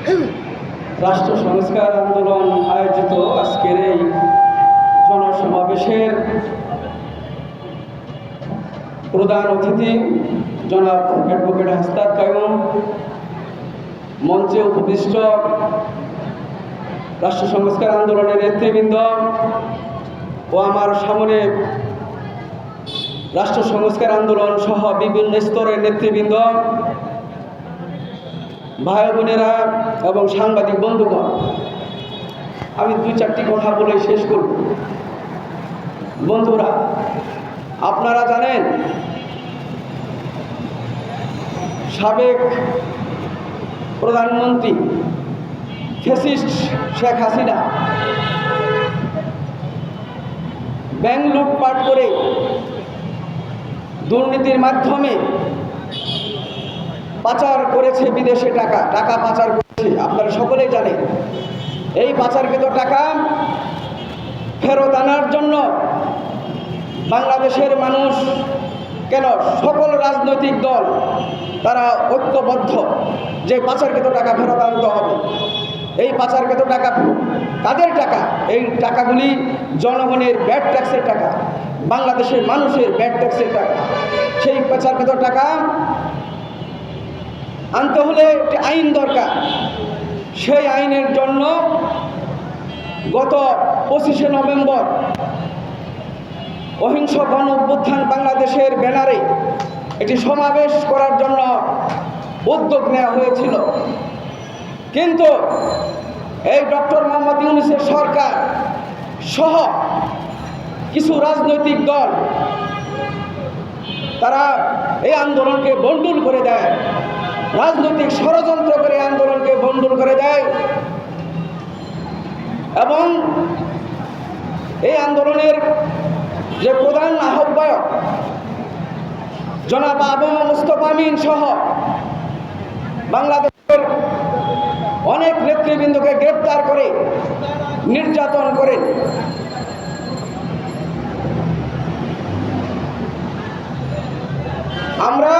রাষ্ট্র সংস্কার আন্দোলন আয়োজিত আজকের এই জনসমাবেশের প্রধান অতিথি জনাব অ্যাডভোকেট হাস্তাদ কায়ুম, মঞ্চে উপবিষ্ট রাষ্ট্র সংস্কার আন্দোলনের নেতৃবৃন্দ ও আমার সামনে রাষ্ট্র সংস্কার আন্দোলন সহ বিভিন্ন স্তরের নেতৃবৃন্দ ভাই বোনেরা এবং সাংবাদিক বন্ধুগণ, আমি দুই চারটি কথা বলে শেষ করব। বন্ধুরা, আপনারা জানেন, সাবেক প্রধানমন্ত্রী ফেসিস্ট শেখ হাসিনা ব্যাংক লুটপাট করে দুর্নীতির মাধ্যমে পাচার করেছে বিদেশে টাকা টাকা পাচার করেছে, আপনারা সকলেই জানেন। এই পাচারকৃত টাকা ফেরত আনার জন্য বাংলাদেশের মানুষ কেন সকল রাজনৈতিক দল, তারা ঐক্যবদ্ধ যে পাচারকৃত টাকা ফেরত আনতে হবে। এই পাচারকৃত টাকা কাদের টাকা, এই টাকাগুলি জনগণের ব্যাড ট্যাক্সের টাকা, বাংলাদেশের মানুষের ব্যাড ট্যাক্সের টাকা। সেই পাচারকৃত টাকা আনতে হলে একটি আইন দরকার। সেই আইনের জন্য গত পঁচিশে নভেম্বর অহিংস গণ অভ্যুত্থান বাংলাদেশের ব্যানারে একটি সমাবেশ করার জন্য উদ্যোগ নেওয়া হয়েছিল। কিন্তু এই ডক্টর মোহাম্মদ ইউনিসের সরকার সহ কিছু রাজনৈতিক দল, তারা এই আন্দোলনকে বন্ডুল করে দেয়। রাজনৈতিক ষড়যন্ত্র করে আন্দোলনকে বন্ধন করে দেয় এবং এই আন্দোলনের যে প্রধান আহ্বায়ক জনাব আবু মুস্তফা মিন সহ বাংলাদেশের অনেক নেতৃবৃন্দকে গ্রেপ্তার করে নির্যাতন করে আমরা